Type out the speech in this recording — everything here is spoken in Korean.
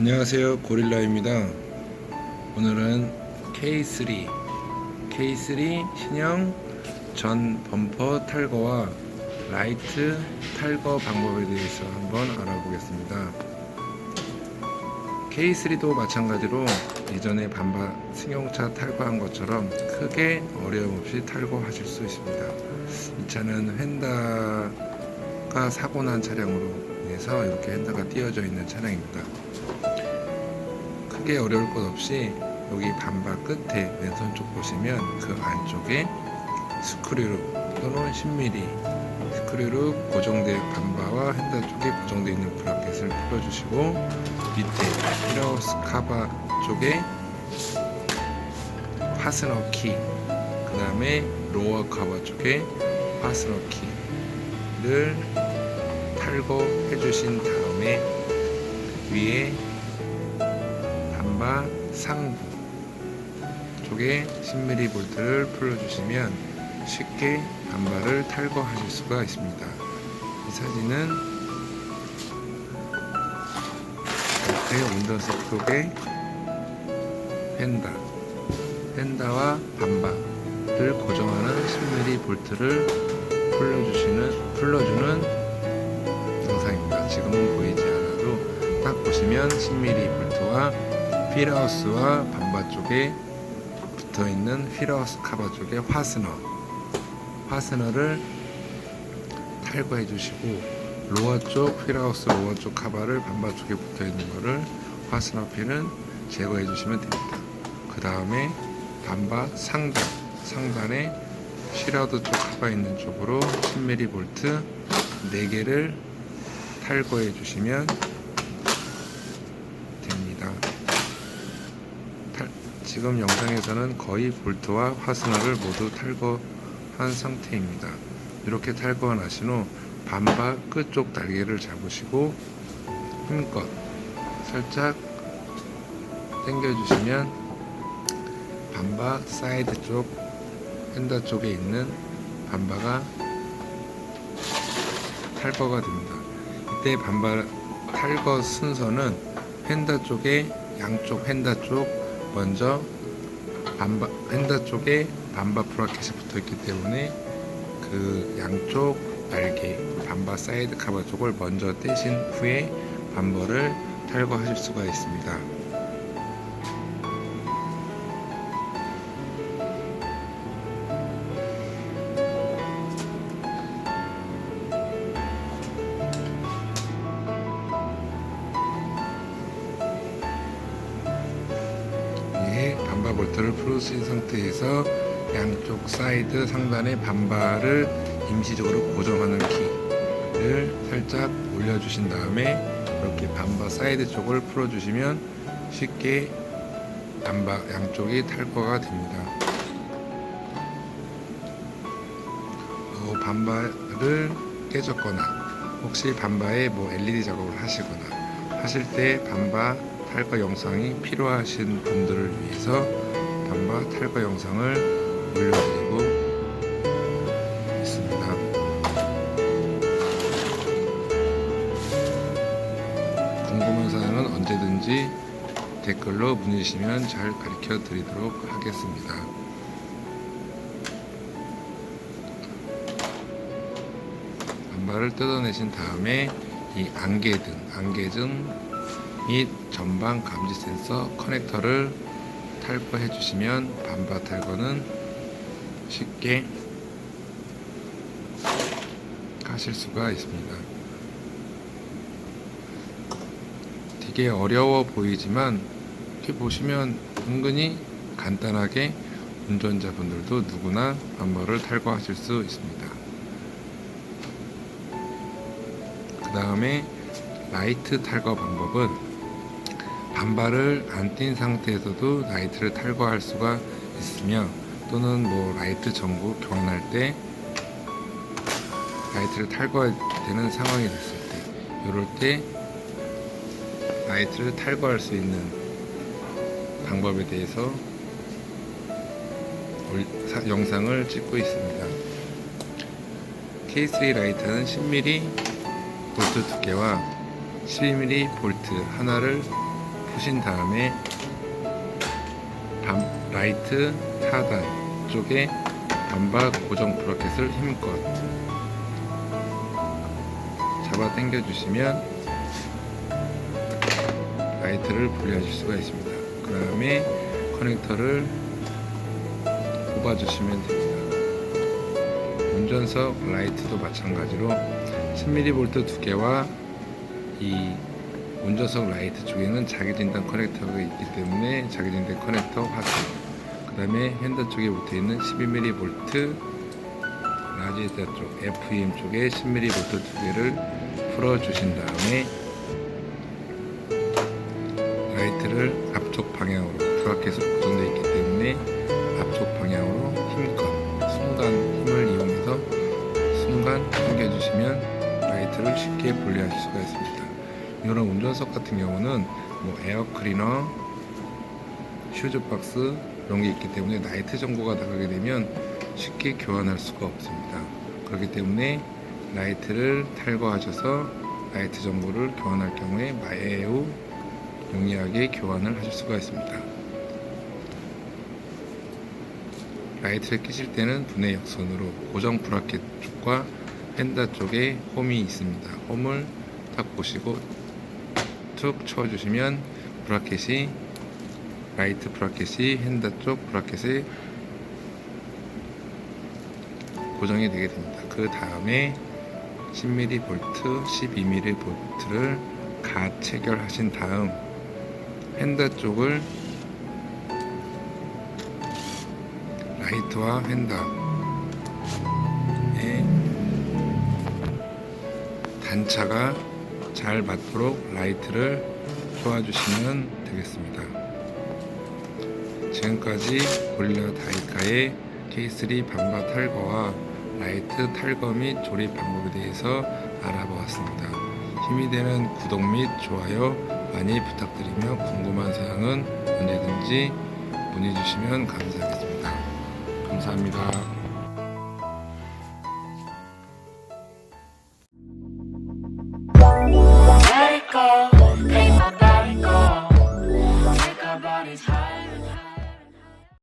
안녕하세요. 고릴라입니다. 오늘은 K3 K3 신형 전 범퍼 탈거와 라이트 탈거 방법에 대해서 한번 알아보겠습니다. K3도 마찬가지로 이전에 반바 승용차 탈거한 것처럼 크게 어려움 없이 탈거하실 수 있습니다. 이 차는 휀다가 사고 난 차량으로 인해서 이렇게 휀다가 띄어져 있는 차량입니다 크게 어려울 것 없이 여기 반바 끝에 왼손 쪽 보시면 그 안쪽에 스크류로 또는 10mm 스크류로 고정된 반바와 핸들 쪽에 고정되어 있는 브라켓을 풀어주시고 밑에 히라우스 카바 쪽에 파스너 키, 그 다음에 로어 카바 쪽에 파스너 키를 탈거해 주신 다음에 위에 반바 상부 쪽에 10mm 볼트를 풀어주시면 쉽게 반바를 탈거하실 수가 있습니다. 이 사진은 이렇게 운전석 쪽에 펜다, 펜다와 반바를 고정하는 10mm 볼트를 풀어주시는 풀어주는 영상입니다. 지금은 보이지 않아도 딱 보시면 10mm 볼트와 휠하우스와 반바 쪽에 붙어 있는 휠하우스 카바 쪽에 화스너 화스너를 탈거해 주시고 로어 쪽 휠하우스 로어 쪽 카바를 반바 쪽에 붙어 있는 거를 화스너 핀은 제거해 주시면 됩니다. 그 다음에 반바 상단 상단에 실하우드 쪽 카바 있는 쪽으로 10mm 볼트 4개를 탈거해 주시면 됩니다. 탈- 지금 영상에서는 거의 볼트와 화스너를 모두 탈거한 상태입니다. 이렇게 탈거가 나신 후 반바 끝쪽 날개를 잡으시고 힘껏 살짝 당겨주시면 반바 사이드 쪽 핸더 쪽에 있는 반바가 탈거가 됩니다. 이때 반바 탈거 순서는 핸더 쪽에 양쪽 핸더 쪽 먼저 반바 핸더 쪽에 반바 브라켓이 붙어 있기 때문에 그 양쪽 날개 반바 사이드 카바 쪽을 먼저 떼신 후에 반버를 탈거하실 수가 있습니다. 볼트를 풀으신 상태에서 양쪽 사이드 상단의 반바를 임시적으로 고정하는 키를 살짝 올려주신 다음에 이렇게 반바 사이드 쪽을 풀어주시면 쉽게 반바 양쪽이 탈거가 됩니다. 어, 반바를 깨졌거나 혹시 반바에 뭐 LED 작업을 하시거나 하실 때 반바 탈거 영상이 필요하신 분들을 위해서 반바 탈거 영상을 올려드리고 있습니다. 궁금한 사항은 언제든지 댓글로 문의 주시면 잘 가르쳐 드리도록 하겠습니다. 반바를 뜯어내신 다음에 이 안개등, 안개등 및 전방 감지 센서 커넥터를 탈거해 주시면 반바 탈거는 쉽게 하실 수가 있습니다. 되게 어려워 보이지만 이렇게 보시면 은근히 간단하게 운전자분들도 누구나 반바를 탈거하실 수 있습니다. 그 다음에 라이트 탈거 방법은 반바를 안띈 상태에서도 라이트를 탈거할 수가 있으며 또는 뭐 라이트 전구 교환할 때 라이트를 탈거해야 되는 상황이 됐을 때 이럴 때 라이트를 탈거할 수 있는 방법에 대해서 영상을 찍고 있습니다. K3 라이트는 10mm 볼트 두께와 12mm 볼트 하나를 푸신 다음에 반, 라이트 하단 쪽에 반바 고정 브라켓을 힘껏 잡아 당겨 주시면 라이트를 분리하실 수가 있습니다. 그 다음에 커넥터를 뽑아 주시면 됩니다. 운전석 라이트도 마찬가지로 10mm 두 개와 이 운전석 라이트 쪽에는 자기진단 커넥터가 있기 때문에 자기진단 커넥터 확인 그 다음에 핸드 쪽에 붙어있는 12mm 라지에타 쪽 FEM 쪽에 10mm 두 개를 풀어주신 다음에 라이트를 앞쪽 방향으로 브라켓으로 고정되어 있기 때문에 앞쪽 방향으로 힘껏 순간 힘을 이용해서 순간 당겨주시면 라이트를 쉽게 분리하실 수가 있습니다. 이런 운전석 같은 경우는 뭐 에어 클리너, 슈즈 박스 이런 게 있기 때문에 라이트 정보가 나가게 되면 쉽게 교환할 수가 없습니다. 그렇기 때문에 라이트를 탈거하셔서 라이트 정보를 교환할 경우에 매우 용이하게 교환을 하실 수가 있습니다. 라이트를 끼실 때는 분해 역선으로 고정 브라켓 쪽과 펜다 쪽에 홈이 있습니다. 홈을 딱 보시고 툭 쳐주시면 브라켓이 라이트 브라켓이 핸다 쪽 브라켓에 고정이 되게 됩니다. 그 다음에 10mm 볼트, 12mm 볼트를 가 체결하신 다음 핸다 쪽을 라이트와 핸다에 단차가 잘 맞도록 라이트를 쏘아주시면 되겠습니다. 지금까지 고릴라 다이카의 K3 반바 탈거와 라이트 탈거 및 조립 방법에 대해서 알아보았습니다. 힘이 되는 구독 및 좋아요 많이 부탁드리며 궁금한 사항은 언제든지 문의 주시면 감사하겠습니다. 감사합니다.